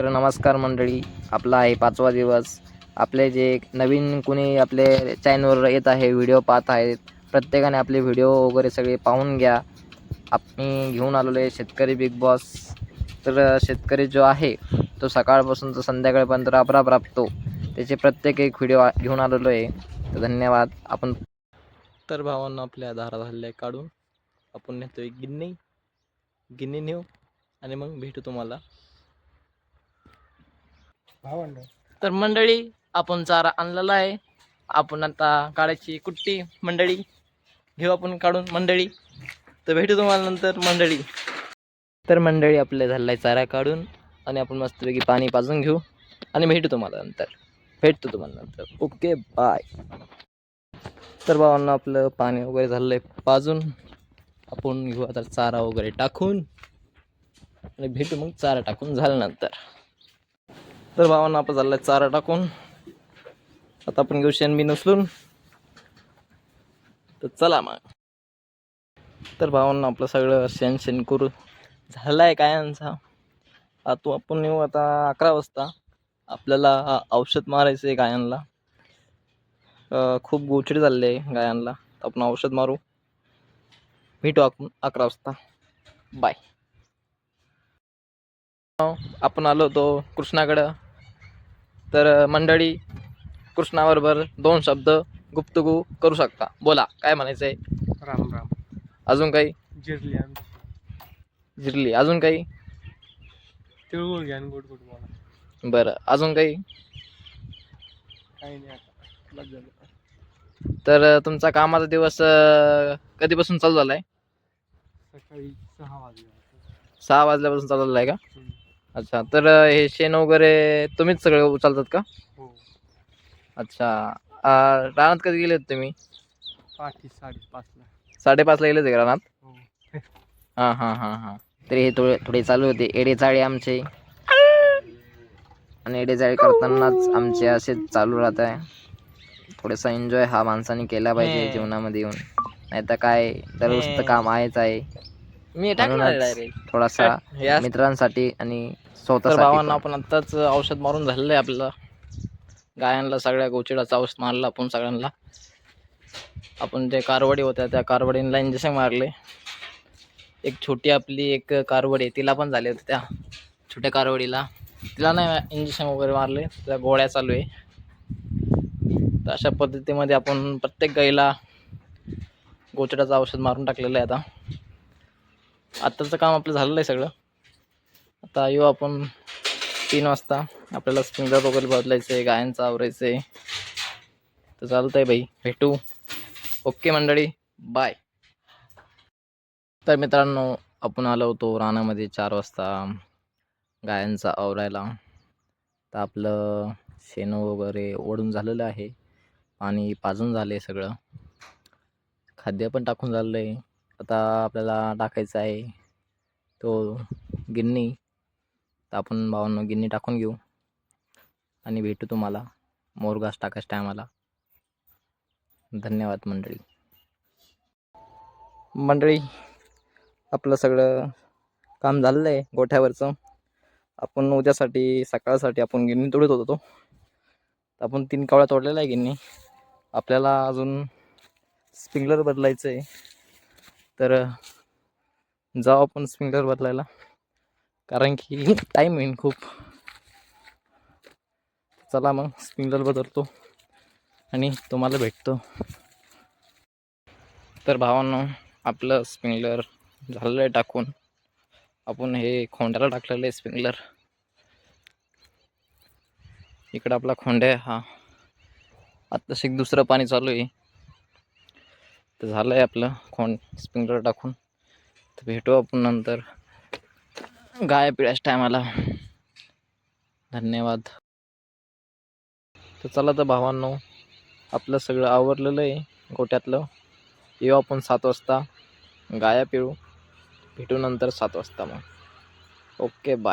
तर नमस्कार मंडळी आपला आहे पाचवा दिवस. आपले जे नवीन कुणी आपले चॅनलवर येत आहे व्हिडिओ पाहत आहेत प्रत्येकाने आपले व्हिडिओ वगैरे सगळे पाहून घ्या. आम्ही घेऊन आलेलो आहे शेतकरी बिग बॉस तर शेतकरी जो आहे तो सकाळपासून तर संध्याकाळपर्यंत राबराब राबतो. त्याचे प्रत्येक एक व्हिडिओ घेऊन आलेलो आहे. तर धन्यवाद. आपण तर भावांना आपल्या दारात हल्ले काढून आपण नेतो एक गिन्नी. गिन्नी नेऊ. आणि मग भेटू तुम्हाला. भावंड. तर मंडळी आपण चारा आणलेला आहे. आपण आता काढायची कुट्टी मंडळी. घेऊ आपण काढून मंडळी. तर भेटू तुम्हाला नंतर मंडळी. तर मंडळी आपल्या झालाय चारा काढून आणि आपण मस्तपैकी पाणी पाजून घेऊ आणि भेटू तुम्हाला नंतर. भेटतो तुम्हाला नंतर. ओके बाय तर भावांना आपलं पाणी वगैरे झालंय आहे पाजून. आपण घेऊ आता चारा वगैरे टाकून आणि भेटू मग चारा टाकून झाल्यानंतर. तर भावांना आपण चाललाय चारा टाकून. आता आपण घेऊ शेणबीन उचलून. तर चला मग. तर भावांना आपलं सगळं शेण शेण करू. झालं आहे कायांचा आता आपण येऊ आता अकरा वाजता. आपल्याला औषध मारायचं आहे गायांना. खूप गोचड झाले आहे गायांना. तर आपण औषध मारू. भेटू आपण अकरा वाजता. बाय आपण आलो होतो कृष्णाकडं. तर मंडळी कृष्णाबरोबर दोन शब्द गुप्तगू करू शकता. बोला काय म्हणायचं आहे राम राम. अजून काही? जिरली आमची जिरली. अजून काही? तिळगुळ घ्या गोड गोड बोला. बरं. अजून काही? काही नाही तर तुमचा कामाचा दिवस कधीपासून चालू झाला आहे सकाळी सहा वाजले. सहा वाजल्यापासून चालू झाला आहे का. अच्छा तर हे शेण वगैरे तुम्हीच सगळं उचलतात का? हो. अच्छा. अं, रानात कधी गेले होते तुम्ही? पाठी साडेपाचला साडेपाचला गेले होते का रानात? हो. हां हां हां हां. तरी हे थोडे थोडे चालू होते. एडे चाळे आमचे. आणि एडे चाळे करतानाच आमचे असेच चालू राहत आहे. थोडासा एन्जॉय हा माणसाने केला पाहिजे. जीवनामध्ये येऊन. नाही तर काय दररोजचं काम आहेच आहे. मी म्हणूनच थोडासा मित्रांसाठी आणि स्वतः भावांना आपण आत्ताच औषध मारून झालेलं आहे आपल्याला गायांना सगळ्या गोचिडाचं औषध मारलं आपण सगळ्यांना. आपण जे कारवडी होत्या त्या कारवडींना इंजेक्शन मारले. एक छोटी आपली एक कारवडी आहे, तिला पण झाले होते त्या छोट्या कारवडीला. तिला नाही इंजेक्शन वगैरे मारले त्या गोळ्या चालू आहे. तर अशा पद्धतीमध्ये आपण प्रत्येक गाईला गोचडाचं औषध मारून टाकलेलं आहे आता. आत्ताचं काम आपलं झालेलं आहे सगळं. आता येऊ आपण तीन वाजता. आपल्याला स्प्रिंगर वगैरे बदलायचं आहे गायांचं आवरायचं आहे. तर चालतं आहे बाई भेटू. ओके मंडळी बाय. तर मित्रांनो आपण आलो होतो रानामध्ये चार वाजता गायांचा आवरायला. तर आपलं शेण वगैरे ओढून झालेलं आहे. पाणी पाजून झालं आहे सगळं. खाद्य पण टाकून झालेलं आहे. आता आपल्याला टाकायचं आहे तो गिन्नी. तर आपण भावांनो गिन्नी टाकून घेऊ. आणि भेटू तुम्हाला मोरघास टाकायचं टायमाला धन्यवाद मंडळी. मंडळी आपलं सगळं काम झालेलं आहे गोठ्यावरचं. आपण उद्यासाठी सकाळसाठी आपण गिन्नी तोडत होतो तर आपण तीन कावळ्या तोडलेला आहे गिन्नी. आपल्याला अजून स्प्रिंकलर बदलायचं आहे तर जाऊ आपण स्प्रिंकलर बदलायला. कारण की टाईम येईन खूप. चला मग स्प्रिंकलर बदलतो. आणि तुम्हाला भेटतो. तर भावांनो आपलं स्प्रिंकलर झालेलं आहे टाकून. आपण हे खोंड्याला टाकलेलं आहे स्प्रिंकलर इकडं आपला खोंड्या आहे हा. आत्ताशी दुसरं पाणी चालू आहे. तर झालं आहे आपलं खोंड स्प्रिंकलर टाकून. तर भेटू आपण नंतर. गाय पिळ्याच टायमाला धन्यवाद. तर चला तर भावांनो आपलं सगळं आवरलेलं आहे गोट्यातलं. येऊ आपण सात वाजता. गाया पिळू भेटू नंतर सात वाजता मग. Okay bye